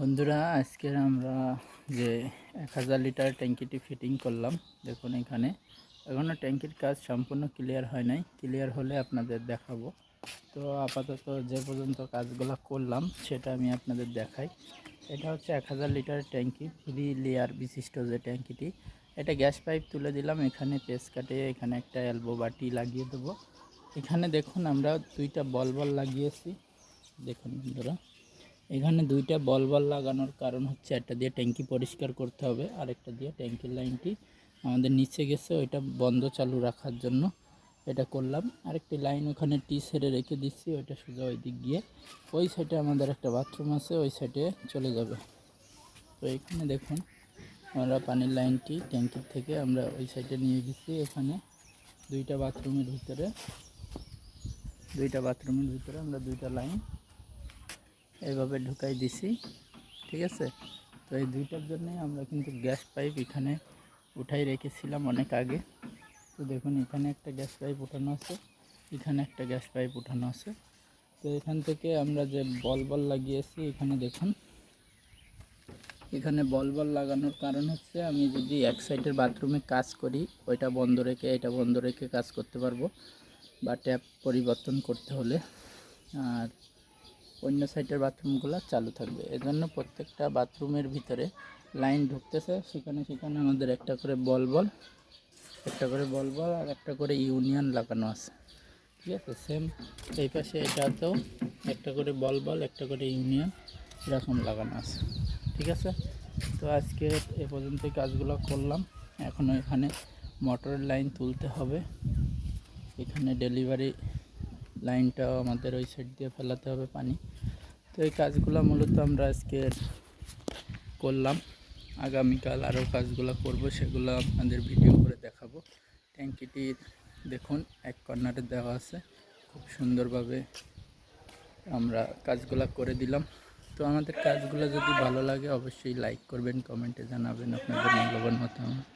বন্ধুরা আজকে আমরা যে এক হাজার লিটার ট্যাঙ্কিটি ফিটিং করলাম, দেখুন এখানে। এখনও ট্যাঙ্কির কাজ সম্পূর্ণ ক্লিয়ার হয় নাই। ক্লিয়ার হলে আপনাদের দেখাবো। তো আপাতত যে পর্যন্ত কাজগুলো করলাম, সেটা আমি আপনাদের দেখাই। এটা হচ্ছে এক হাজার লিটার ট্যাঙ্কি, থ্রি লেয়ার বিশিষ্ট যে ট্যাঙ্কিটি। এটা গ্যাস পাইপ তুলে দিলাম, এখানে পেস কাটে, এখানে একটা অ্যালবো বাটি লাগিয়ে দেবো। এখানে দেখুন, আমরা দুইটা বল বল লাগিয়েছি। দেখুন বন্ধুরা। এখানে দুইটা বল বল লাগানোর কারণ হচ্ছে একটা দিয়ে ট্যাঙ্কি পরিষ্কার করতে হবে, আরেকটা দিয়ে ট্যাঙ্কির লাইনটি আমাদের নিচে গেছে, ওইটা বন্ধ চালু রাখার জন্য এটা করলাম। আরেকটি লাইন ওখানে টি সেরে রেখে দিচ্ছি, ওইটা সোজা ওই দিক গিয়ে ওই সাইডে আমাদের একটা বাথরুম আছে, ওই সাইডে চলে যাবে। তো এখানে দেখুন, আমরা পানির লাইনটি ট্যাঙ্কির থেকে আমরা ওই সাইডে নিয়ে গেছি, এখানে দুইটা বাথরুমের ভিতরে, দুইটা বাথরুমের ভিতরে আমরা দুইটা লাইন এইভাবে ঢুকাই দিছি, ঠিক আছে? তো এই দুইটার জন্যই আমরা কিন্তু গ্যাস পাইপ এখানে উঠাই রেখেছিলাম অনেক আগে। তো দেখুন, এখানে একটা গ্যাস পাইপ উঠানো আছে, এখানে একটা গ্যাস পাইপ উঠানো আছে। তো এখান থেকে আমরা যে বল বল লাগিয়েছি, এখানে দেখুন। এখানে বল বল লাগানোর কারণ হচ্ছে, আমি যদি এক সাইডের বাথরুমে কাজ করি, ওইটা বন্ধ রেখে, এটা বন্ধ রেখে কাজ করতে পারব বা ট্যাপ পরিবর্তন করতে হলে। আর অন্য সাইডের বাথরুমগুলো চালু থাকবে। এজন্য প্রত্যেকটা বাথরুমের ভিতরে লাইন ঢুকতেছে। সেখানে সেখানে আমাদের একটা করে বল বল একটা করে বল বল আর একটা করে ইউনিয়ন লাগানো আছে। ঠিক আছে? সেম এই পাশে এটাতেও একটা করে বল বল একটা করে ইউনিয়ন এরকম লাগানো আছে। ঠিক আছে? তো আজকে এ পর্যন্ত কাজগুলো করলাম। এখনও এখানে মোটরের লাইন তুলতে হবে। এখানে ডেলিভারি লাইনটাও আমাদের ওই সাইড দিয়ে ফেলাতে হবে পানি। তো এই কাজগুলো মূলত আমরা আজকে করলাম। আগামীকাল আরও কাজগুলো করব, সেগুলো আপনাদের ভিডিও করে দেখাবো। ট্যাঙ্কিটি দেখুন, এক কর্নারে দেওয়া আছে। খুব সুন্দরভাবে আমরা কাজগুলো করে দিলাম। তো আমাদের কাজগুলো যদি ভালো লাগে, অবশ্যই লাইক করবেন কমেন্টে জানাবেন আপনাদের মূল্যবান মতামত।